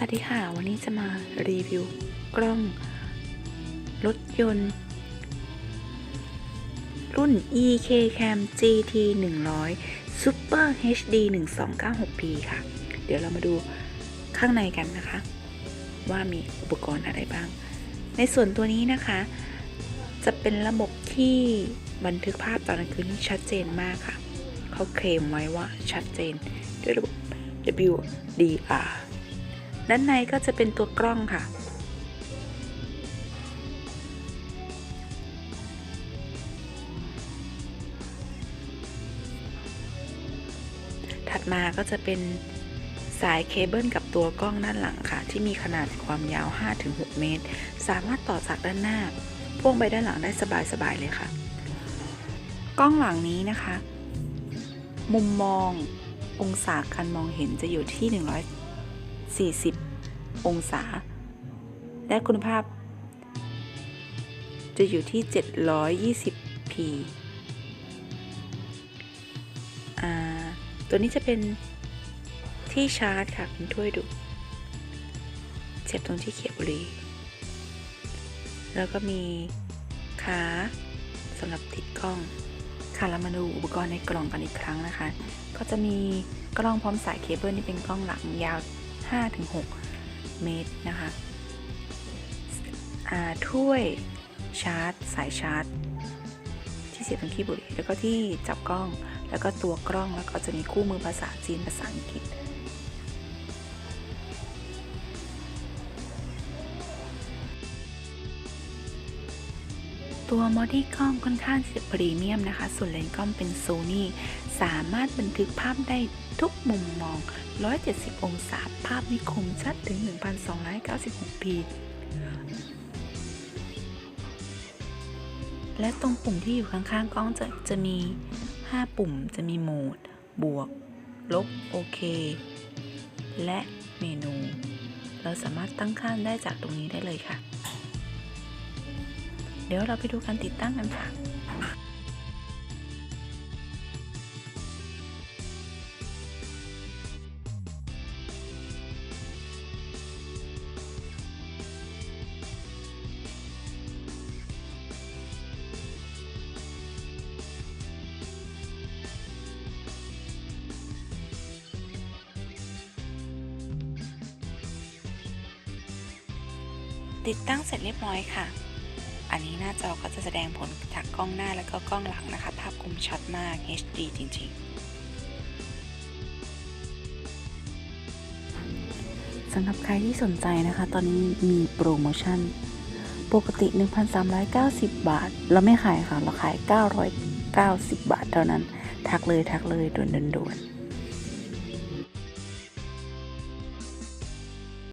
สวัสดีค่ะ วันนี้จะมารีวิวกล้องรถยนต์ รุ่น EK Cam GT 100 Super HD 1296P ค่ะ เดี๋ยวเรามาดูข้างในกันนะคะ ว่ามีอุปกรณ์อะไรบ้าง ในส่วนตัวนี้นะคะ จะเป็นระบบที่บันทึกภาพตอนกลางคืนที่ชัดเจนมากค่ะ เขาเคลมไว้ว่าชัดเจนด้วยระบบ WDR ด้านในก็จะเป็นตัวกล้องค่ะ ถัดมาก็จะเป็นสายเคเบิลกับตัวกล้องด้านหลังค่ะ ที่มีขนาดความยาว 5-6 เมตร สามารถต่อจากด้านหน้าพ่วงไปด้านหลังได้สบายๆเลยค่ะ กล้องหลังนี้นะคะ มุมมององศาการมองเห็นจะอยู่ที่ 140 องศา และคุณภาพ จะอยู่ที่ 720p อ่าตัวนี้จะเป็นที่ชาร์จค่ะเป็นถ้วยดูเสียบตรงที่เขียบบุหรี่แล้วก็มีขาสำหรับติดกล้องค่ะเรามาดูอุปกรณ์ในกล่องกันอีกครั้งนะคะ ก็จะมีกล้องพร้อมสายเคเบิลที่เป็นกล้องหลังยาว 5-6 เมตรนะคะถ้วยชาร์จ สายชาร์จ ที่เสียบตรงขี้บุหรี่แล้วก็ที่จับกล้อง แล้วก็ตัวกล้องแล้วก็จะมีคู่มือภาษาจีนภาษาอังกฤษ ตัวมอดี้กล้องค่อนข้างจะพรีเมียมนะคะ ส่วนเลนส์กล้องเป็นโซนี่สามารถบันทึกภาพได้ทุกมุมมอง 170 องศา ภาพนิคมชัดถึง 1296p และตรงปุ่มที่อยู่ข้างๆกล้องจะจะมี 5 ปุ่มจะมีโหมด บวก ลบ โอเค และเมนู เราสามารถตั้งค่าได้จากตรงนี้ได้เลยค่ะ เดี๋ยวเราไปดูการติดตั้งกันค่ะติดตั้งเสร็จเรียบร้อยค่ะ นนี้หน้าจอก็จะแสดงผลจากกล้องหน้าแล้วก็กล้องหลังนะคะ ภาพคมชัดมาก HD จริง ๆสำหรับใครที่สนใจนะคะ ตอนนี้มีโปรโมชั่น ปกติ 1,390 บาท เราไม่ขายค่ะ เราขาย 990 บาทเท่านั้น ทักเลยทักเลยด่วนๆ